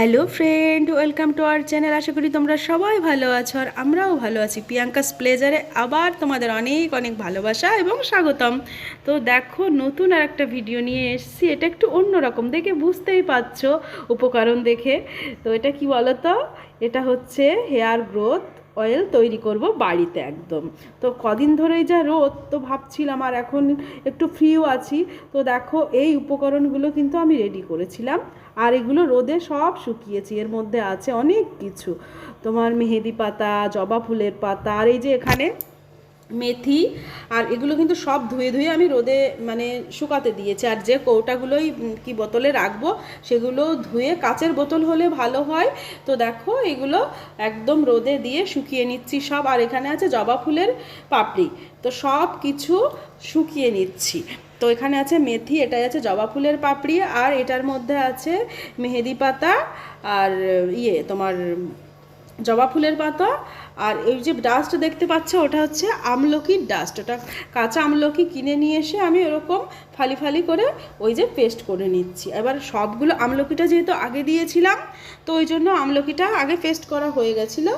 Hello friend, welcome to our channel. আশা করি তোমরা সবাই ভালো আছো আর আমরাও ভালো আছি। প্রিয়াঙ্কাস প্লেজারে আবার তোমাদের অনেক অনেক ভালোবাসা এবং স্বাগতম। তো দেখো, নতুন আর একটা ভিডিও নিয়ে এসেছি। এটা একটু অন্যরকম, দেখে বুঝতেই পারছ উপকরণ দেখে। তো এটা কি বলো তো এটা হচ্ছে হেয়ার গ্রোথ অয়েল তৈরি করব বাড়িতে একদম। তো কদিন ধরেই যা রোদ, তো ভাবছিলাম আর এখন একটু ফ্রিও আছি। তো দেখো, এই উপকরণগুলো কিন্তু আমি রেডি করেছিলাম। আর এগুলো রোদে সব শুকিয়েছি। এর মধ্যে আছে অনেক কিছু। তোমার মেহেদি পাতা, জবা ফুলের পাতা, আর এই যে এখানে মেথি আর এগুলো কিন্তু সব ধুয়ে ধুয়ে আমি রোদে মানে শুকাতে দিয়েছি। আর যে কৌটাগুলোই কি বোতলে রাখব, সেগুলো ধুয়ে কাচের বোতল হলে ভালো হয়। তো দেখো, এগুলো একদম রোদে দিয়ে শুকিয়ে নিচ্ছি সব। আর এখানে আছে জবা ফুলের পাপড়ি। তো সব কিছু শুকিয়ে নিচ্ছি। তো এখানে আছে মেথি, এটাই আছে জবা ফুলের পাপড়ি। আর এটার মধ্যে আছে মেহেদি পাতা আর ইয়ে তোমার জবা ফুলের পাতা, আর এই যে ডাস্ট দেখতে পাচ্ছ, ওটা হচ্ছে আমলকির ডাস্ট ওটা কাঁচা আমলকি কিনে নিয়ে এসে আমি ওরকম ফালি ফালি করে ওই যে পেস্ট করে নিচ্ছি। এবার সবগুলো আমলকিটা যেহেতু আগে দিয়েছিলাম, তো ওই জন্য আমলকিটা আগে পেস্ট করা হয়ে গেছিল।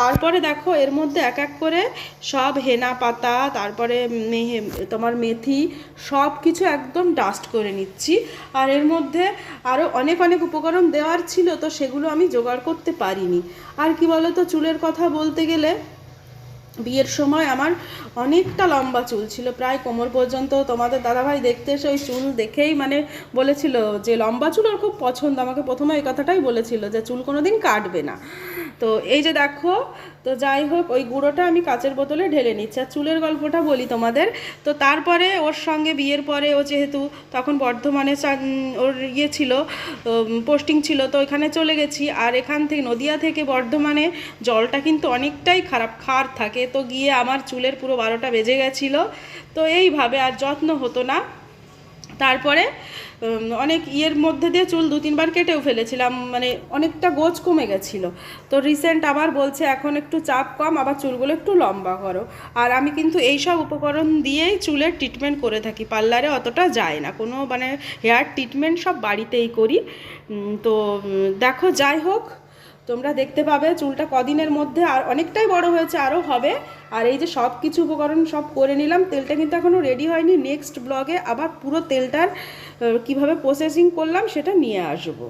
তারপরে দেখো, এর মধ্যে এক এক করে সব হেনা পাতা, তারপরে মেহে, তোমার মেথি সব কিছু একদম ডাস্ট করে নিচ্ছি। আর এর মধ্যে আরও অনেক অনেক উপকরণ দেওয়ার ছিল, তো সেগুলো আমি জোগাড় করতে পারিনি। আর কি বলো তো চুলের কথা বলতে গেলে, বিয়ের সময় আমার অনেকটা লম্বা চুল ছিল, প্রায় কোমর পর্যন্ত। তোমাদের দাদাভাই দেখতে এসে ওই চুল দেখেই মানে বলেছিল যে, লম্বা চুল ওর খুব পছন্দ। আমাকে প্রথমে এই কথাটাই বলেছিল যে, চুল কোনো দিন কাটবে না। তো এই যে দেখো, তো যাই হোক, ওই গুঁড়োটা আমি কাচের বোতলে ঢেলে নিচ্ছি। আর চুলের গল্পটা বলি তোমাদের। তো তারপরে ওর সঙ্গে বিয়ের পরে ও যেহেতু তখন বর্ধমানে ওর ইয়ে ছিল পোস্টিং ছিল, তো এখানে চলে গেছি। আর এখান থেকে, নদিয়া থেকে বর্ধমানে জলটা কিন্তু অনেকটাই খারাপ, খার থাকে। তো গিয়ে আমার চুলের পুরো বারোটা বেজে গেছিল। তো এইভাবে আর যত্ন হতো না। তারপরে অনেক ইয়ের মধ্যে দিয়ে চুল দু তিনবার কেটেও ফেলেছিলাম মানে অনেকটা গোছ কমে গেছিল। তো রিসেন্ট আবার বলছে, এখন একটু চাপ কম, আবার চুলগুলো একটু লম্বা করো। আর আমি কিন্তু এই সব উপকরণ দিয়েই চুলের ট্রিটমেন্ট করে থাকি, পার্লারে অতটা যায় না। কোনো মানে হেয়ার ট্রিটমেন্ট সব বাড়িতেই করি। তো দেখো, যাই হোক তোমরা দেখতে পাবে চুলটা কদিনের মধ্যে আর অনেকটাই বড় হয়েছে, আরও হবে। আর এই যে সব কিছু উপকরণ সব করে নিলাম, তেলটা কিন্তু এখনও রেডি হয়নি। নেক্সট ব্লগে আবার পুরো তেলটার কীভাবে প্রসেসিং করলাম সেটা নিয়ে আসব।